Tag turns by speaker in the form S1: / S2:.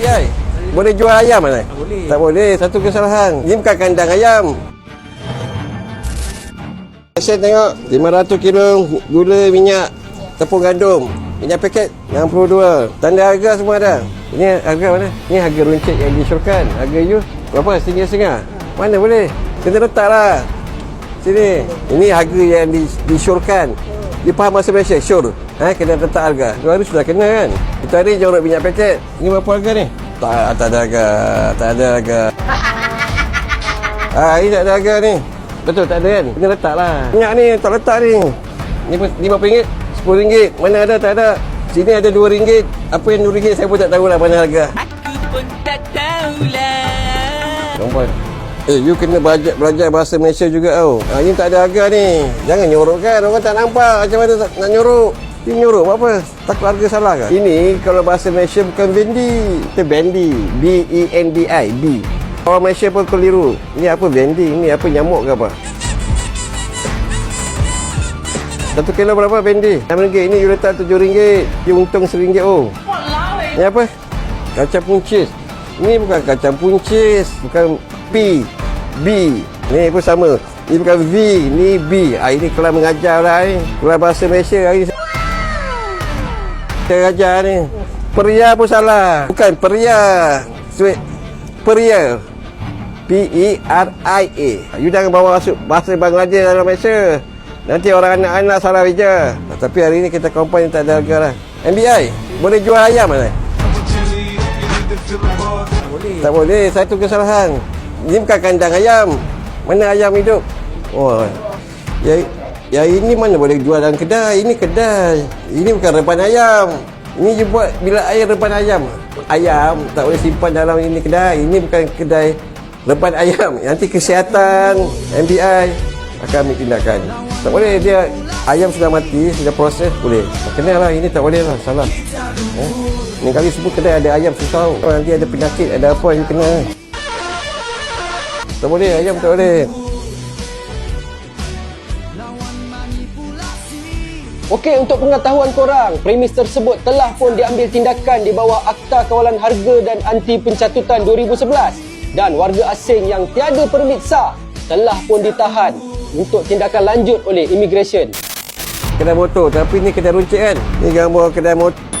S1: Ayai, boleh jual ayam mana?
S2: boleh.
S1: Tak boleh, satu kesalahan. Ini bukan kandang ayam. Saya tengok 500 kilo gula minyak tepung gandum. Minyak paket 62. Tanda harga semua ada. Ini harga mana? Ini harga runcit yang disyorkan. Harga you berapa? Setengah setengah. Mana boleh? Kena letaklah. Sini. Ini harga yang di, disyorkan. Dia faham bahasa Malaysia? Sure. Ha, kena letak harga. Dua hari sudah kena kan? Kita hari jorok minyak paket. Ini berapa harga ni? Tak, tak ada harga. Tak ada harga. Ah, ini tak ada harga ni. Betul tak ada kan? Kena letak lah. Minyak ni tak letak ni. Ni pun RM5, RM10. Mana ada tak ada. Sini ada RM2. Apa yang RM2 saya pun tak tahulah mana harga.
S3: Aku pun tak tahulah.
S1: Perempuan. Eh, you kena belajar, belajar bahasa Malaysia juga tau. Ha, ini tak ada harga ni. Jangan nyorok kan. Orang tak nampak macam mana tak, nak nyorok. You nyorok buat apa? Takut harga salah ke? Ini kalau bahasa Malaysia bukan bendi. Itu bendi. B-E-N-D-I. B. Orang Malaysia pun keliru. Ini apa bendi? Ini apa nyamuk ke apa? Satu kilo berapa bendi? RM6. Ini you letak RM7. You untung RM1. Oh. Ini apa? Kacang puncis. Ini bukan kacang puncis. Bukan P. B. Ni pun sama. Ini bukan V. Ni B. Ah, ini kelas mengajar lah ni. Kelas bahasa Malaysia hari ni. Saya ajar ni. Peria pun salah. Bukan peria. Sweet. Peria. P-E-R-I-A. You jangan bawa masuk bahasa Bangladesh dalam Malaysia. Nanti orang anak-anak salah baca. Tapi hari ni kita company tak ada harga lah. MBI, boleh jual ayam mana?
S2: Boleh.
S1: Tak boleh, satu kesalahan. Ini bukan kandang ayam. Mana ayam hidup? Oh. Ya, ya ini mana boleh jual dalam kedai? Ini kedai. Ini bukan reban ayam. Ini je buat bila air reban ayam. Ayam tak boleh simpan dalam ini kedai. Ini bukan kedai reban ayam. Nanti kesihatan MBI akan ambil tindakan. Tak boleh dia ayam sudah mati, sudah proses boleh. Kena lah ini tak boleh lah salah. Eh? Ni kali semua kedai ada ayam susah. Nanti ada penyakit, ada apa yang kena. Tak boleh, ayam tak boleh.
S4: Okey, untuk pengetahuan korang, premis tersebut telah pun diambil tindakan di bawah Akta Kawalan Harga dan Anti Pencatutan 2011 dan warga asing yang tiada permit sah telah pun ditahan untuk tindakan lanjut oleh immigration.
S1: Kedai motor, tapi ni kedai runcit kan? Ni gambar kedai motor.